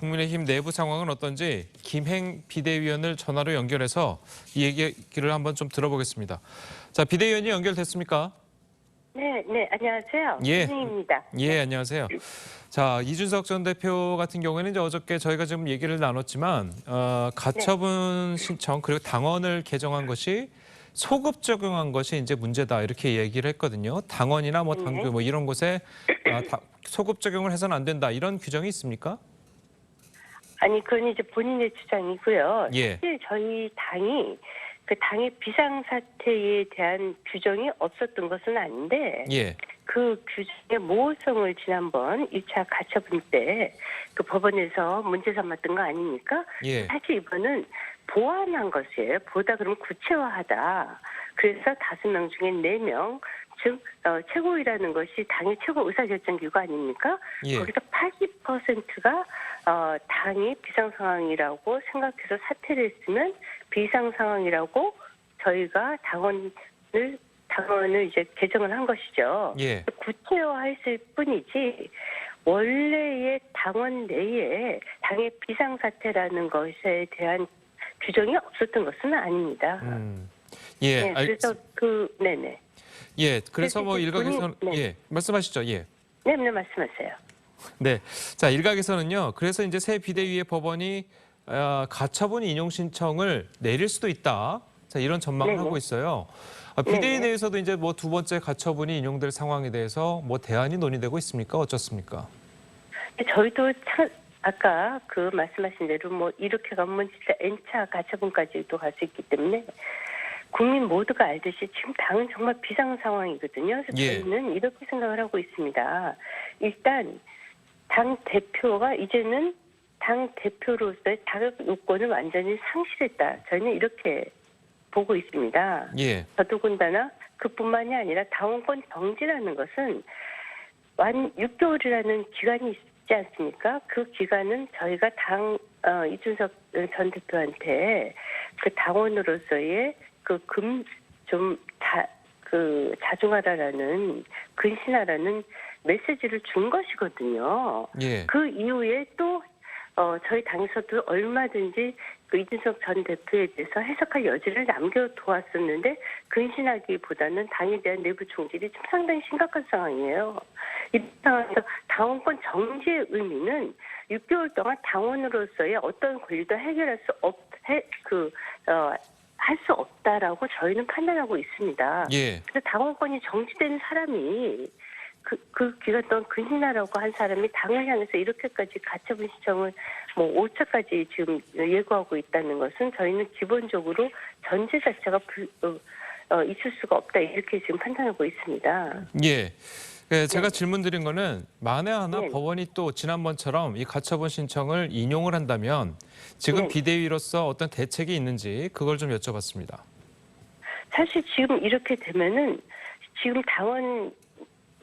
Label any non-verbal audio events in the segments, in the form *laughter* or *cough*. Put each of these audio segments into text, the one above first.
국민의힘 내부 상황은 어떤지 김행 비대위원을 전화로 연결해서 이 얘기를 한번 좀 들어보겠습니다. 자, 비대위원이 연결됐습니까? 네, 네, 안녕하세요. 예. 김입니다. 예, 안녕하세요. 자, 이준석 전 대표 같은 경우에는 이제 어저께 저희가 지금 얘기를 나눴지만 어, 가처분 신청 그리고 당원을 개정한 것이 소급 적용한 것이 이제 문제다 이렇게 얘기를 했거든요. 당원이나 뭐 당규 뭐 이런 곳에 아, 다- 소급 적용을 해서는 안 된다 이런 규정이 있습니까? 아니, 그건 이제 본인의 주장이고요. 예. 사실 저희 당이 그 당의 비상사태에 대한 규정이 없었던 것은 아닌데 예, 그 규정의 모호성을 지난번 1차 가처분 때 그 법원에서 문제 삼았던 거 아닙니까? 예, 사실 이번은 보완한 것이에요. 보다 그러면 구체화하다. 그래서 다섯 명 중에 네 명, 즉 어, 최고위라는 것이 당의 최고 의사결정기구 아닙니까? 예. 거기서 80%가 어, 당이 비상 상황이라고 생각해서 사퇴를 했으면 비상 상황이라고 저희가 당원을 당원을 이제 개정을 한 것이죠. 예. 구체화했을 뿐이지 원래의 당원 내에 당의 비상사태라는 것에 대한 규정이 없었던 것은 아닙니다. 음. 예, 네, 알, 그래서 그 네네 예, 그래서 뭐 그래서 일각에서는 본인- 네. 예, 말씀하시죠. 예. 네, 네 말씀하세요. 네. 자, 일각에서는요. 그래서 이제 새 비대위의 법원이 어, 가처분 인용 신청을 내릴 수도 있다. 자, 이런 전망을 네네. 하고 있어요. 어, 비대위 네네. 내에서도 이제 뭐 두 번째 가처분이 인용될 상황에 대해서 뭐 대안이 논의되고 있습니까? 어떻습니까? 저희도 참 아까 그 말씀하신 대로 뭐 이렇게 가면 진짜 N차 가처분까지도 갈 수 있기 때문에 국민 모두가 알듯이 지금 당은 정말 비상 상황이거든요. 그래서 예. 저희는 이렇게 생각을 하고 있습니다. 일단 당 대표가 이제는 당 대표로서의 자격 요건을 완전히 상실했다. 저희는 이렇게 보고 있습니다. 예. 더더군다나 그뿐만이 아니라 당원권 정지라는 것은 완 6개월이라는 기간이 있지 않습니까? 그 기간은 저희가 당 어, 이준석 전 대표한테 그 당원으로서의 그금좀그 자중하라라는 근신하라는 메시지를 준 것이거든요. 예. 그 이후에 또 어, 저희 당에서도 얼마든지 그 이준석 전 대표에 대해서 해석할 여지를 남겨두었었는데 근신하기보다는 당에 대한 내부 총질이 좀 상당히 심각한 상황이에요. 이 상황에서 당원권 정지의 의미는 6개월 동안 당원으로서의 어떤 권리도 해결할 수 없, 해, 그, 어, 할 수 없다라고 저희는 판단하고 있습니다. 예. 그래서 당원권이 정지된 사람이 그, 그 동안 근신하라고 한 사람이 당을 향해서 이렇게까지 가처분 신청을 뭐 5차까지 지금 예고하고 있다는 것은 저희는 기본적으로 전제 자체가 불, 어, 어, 있을 수가 없다 이렇게 지금 판단하고 있습니다. 예. 예, 제가 질문 드린 거는 만에 하나 네. 법원이 또 지난번처럼 이 가처분 신청을 인용을 한다면 지금 네. 비대위로서 어떤 대책이 있는지 그걸 좀 여쭤봤습니다. 사실 지금 이렇게 되면은 지금 당원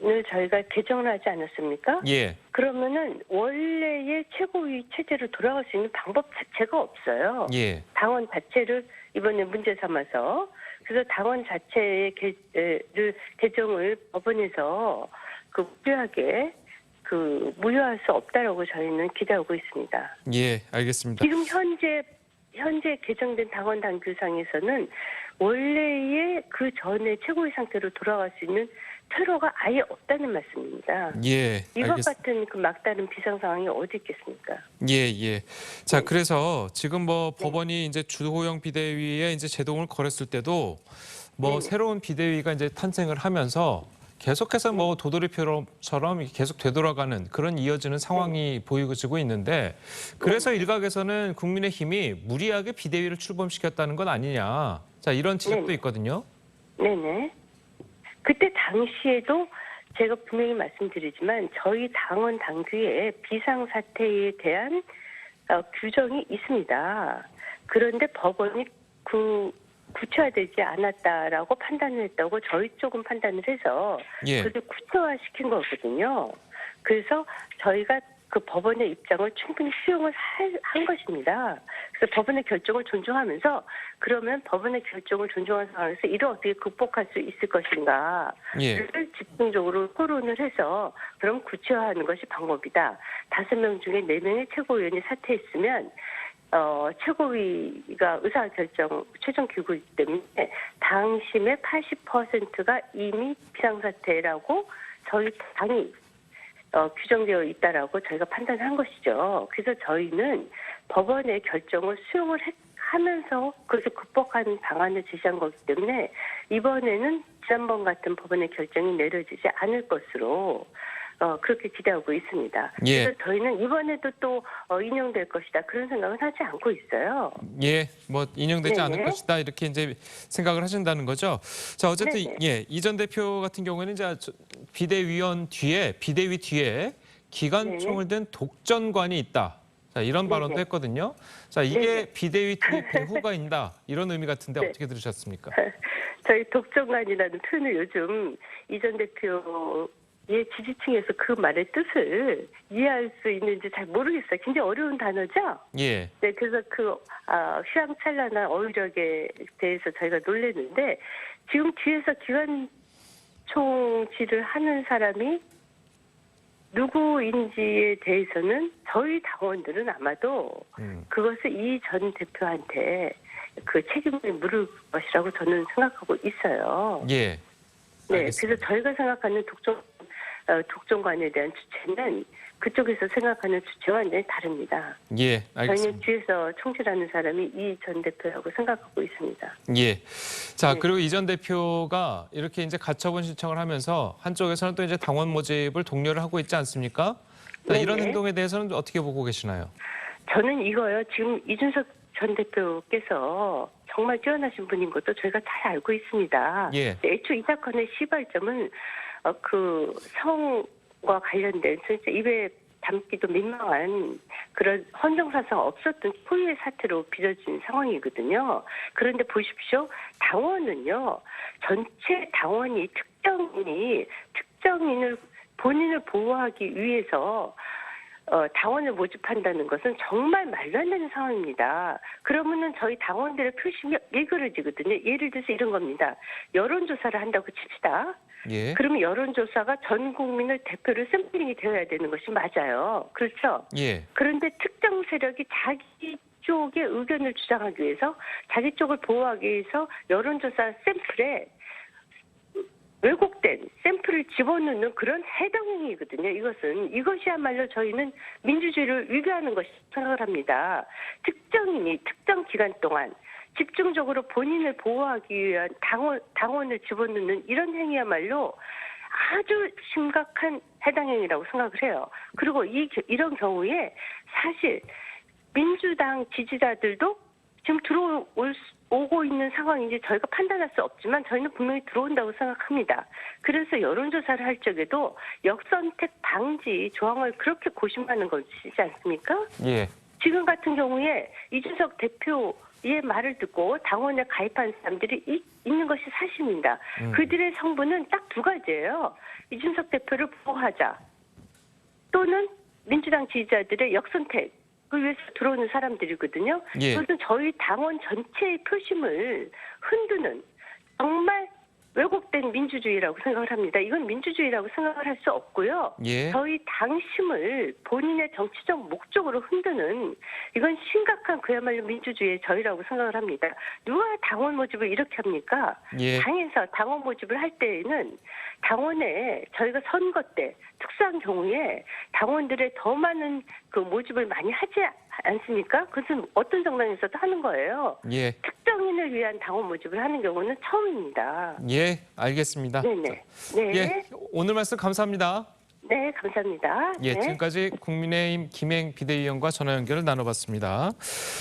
을 저희가 개정을 하지 않았습니까? 예. 그러면은 원래의 최고위 체제로 돌아갈 수 있는 방법 자체가 없어요. 예. 당원 자체를 이번에 문제 삼아서 그래서 당원 자체의 개를 개정을 법원에서 그 무효하게 그 무효할 수 없다라고 저희는 기대하고 있습니다. 예, 알겠습니다. 지금 현재 현재 개정된 당원 당규상에서는 원래의 그 전에 최고의 상태로 돌아갈 수 있는 퇴로가 아예 없다는 말씀입니다. 예, 이것. 같은 그 막다른 비상 상황이 어디 있겠습니까? 예, 예. 자, 네. 그래서 지금 뭐 법원이 이제 주호영 비대위에 이제 제동을 걸었을 때도 뭐 네. 새로운 비대위가 이제 탄생을 하면서 계속해서 뭐 도돌이표처럼 이렇게 계속 되돌아가는 그런 이어지는 상황이 보이고 있는데 그래서 일각에서는 국민의힘이 무리하게 비대위를 출범시켰다는 건 아니냐. 자, 이런 지적도 네. 있거든요. 네네. 그때 당시에도 제가 분명히 말씀드리지만 저희 당원 당규에 비상 사태에 대한 어, 규정이 있습니다. 그런데 법원이 그 구체화되지 않았다라고 판단을 했다고 저희 쪽은 판단을 해서 예. 그걸 구체화시킨 거거든요. 그래서 저희가 그 법원의 입장을 충분히 수용을 할- 한 것입니다. 그래서 법원의 결정을 존중하면서 그러면 법원의 결정을 존중한 상황에서 이를 어떻게 극복할 수 있을 것인가 예. 를 집중적으로 토론을 해서 그럼 구체화하는 것이 방법이다. 다섯 명 중에 네 명의 최고위원이 사퇴했으면 어, 최고위가 의사결정 최종 기구이기 때문에 당심의 80%가 이미 비상사태라고 저희 당이 어, 규정되어 있다라고 저희가 판단한 것이죠. 그래서 저희는 법원의 결정을 수용을 했- 하면서 그것을 극복하는 방안을 제시한 거기 때문에 이번에는 지난번 같은 법원의 결정이 내려지지 않을 것으로 어, 그렇게 기대하고 있습니다. 예. 그래서 저희는 이번에도 또 어, 인용될 것이다 그런 생각은 하지 않고 있어요. 예, 뭐 인용되지 네네. 않을 것이다 이렇게 이제 생각을 하신다는 거죠. 자, 어쨌든 네네. 예, 이전 대표 같은 경우에는 이제 저- 비대위원 뒤에 비대위 뒤에 기관총을 든 독전관이 있다. 자, 이런 발언도 네네. 했거든요. 자, 이게. 비대위 뒤에 *laughs* 배후가 있다. 이런 의미 같은데 네. 어떻게 들으셨습니까? *laughs* 저희 독점관이라는 표현을 요즘 이전 대표 의 지지층에서 그 말의 뜻을 이해할 수 있는지 잘 모르겠어요. 굉장히 어려운 단어죠? 예. 네, 그래서 그 아, 휘황찬란한 어휘력에 대해서 저희가 놀랐는데 지금 뒤에서 기관총질을 하는 사람이 누구인지에 대해서는 저희 당원들은 아마도 음. 그것을 이 전 대표한테 그 책임을 물을 것이라고 저는 생각하고 있어요. 예. 네, 알겠습니다. 그래서 저희가 생각하는 독점 어, 독점관에 대한 주체는 그쪽에서 생각하는 주체와 완전히 다릅니다. 예, 알겠습니다. 뒤에서 총질하는 사람이 이 전 대표라고 생각하고 있습니다. 예. 자, 네. 그리고 이 전 대표가 이렇게 이제 가처분 신청을 하면서 한쪽에서는 또 이제 당원 모집을 독려를 하고 있지 않습니까? 자, 이런 네네. 행동에 대해서는 어떻게 보고 계시나요? 저는 이거요. 지금 이준석 전 대표께서 정말 뛰어나신 분인 것도 저희가 잘 알고 있습니다. 예. 애초 이 사건의 시발점은 어, 그 성과 관련된 진짜 입에 담기도 민망한 그런 헌정사상 없었던 포위의 사태로 빚어진 상황이거든요. 그런데 보십시오. 당원은요. 전체 당원이 특정인이 특정인을 본인을 보호하기 위해서 어, 당원을 모집한다는 것은 정말 말도 안 되는 상황입니다. 그러면은 저희 당원들의 표심이 일그러지거든요. 예를 들어서 이런 겁니다. 여론조사를 한다고 칩시다. 예. 그러면 여론조사가 전 국민을 대표로 샘플링이 되어야 되는 것이 맞아요. 그렇죠? 예. 그런데 특정 세력이 자기 쪽의 의견을 주장하기 위해서 자기 쪽을 보호하기 위해서 여론조사 샘플에 왜곡된 샘플을 집어넣는 그런 해당 행위거든요. 이것은 이것이야말로 저희는 민주주의를 위배하는 것이 생각을 합니다. 특정인이 특정 기간 동안 집중적으로 본인을 보호하기 위한 당원, 당원을 집어넣는 이런 행위야말로 아주 심각한 해당 행위라고 생각을 해요. 그리고 이 겨- 이런 경우에 사실 민주당 지지자들도 지금 들어올 수- 오고 있는 상황인지 저희가 판단할 수 없지만 저희는 분명히 들어온다고 생각합니다. 그래서 여론조사를 할 적에도 역선택 방지 조항을 그렇게 고심하는 것이지 않습니까? 예. 지금 같은 경우에 이준석 대표 의 말을 듣고 당원에 가입한 사람들이 이- 있는 것이 사실입니다. 음. 그들의 성분은 딱 두 가지예요. 이준석 대표를 보호하자 또는 민주당 지지자들의 역선택을 위해서 들어오는 사람들이거든요. 예. 이것은 저희 당원 전체의 표심을 흔드는 정말 왜곡된 민주주의라고 생각을 합니다. 이건 민주주의라고 생각을 할 수 없고요. 예. 저희 당심을 본인의 정치적 목적으로 흔드는 이건 심각한 그야말로 민주주의의 저희라고 생각을 합니다. 누가 당원 모집을 이렇게 합니까? 예. 당에서 당원 모집을 할 때에는 당원에 저희가 선거 때 특수한 경우에 당원들의 더 많은 그 모집을 많이 하지 않습니까? 그것은 어떤 정당에서도 하는 거예요. 예. 특정인을 위한 당원 모집을 하는 경우는 처음입니다. 예. 알겠습니다. 네네. 네. 예. 오늘 말씀 감사합니다. 네, 감사합니다. 예. 네. 지금까지 국민의힘 김행 비대위원과 전화 연결을 나눠봤습니다.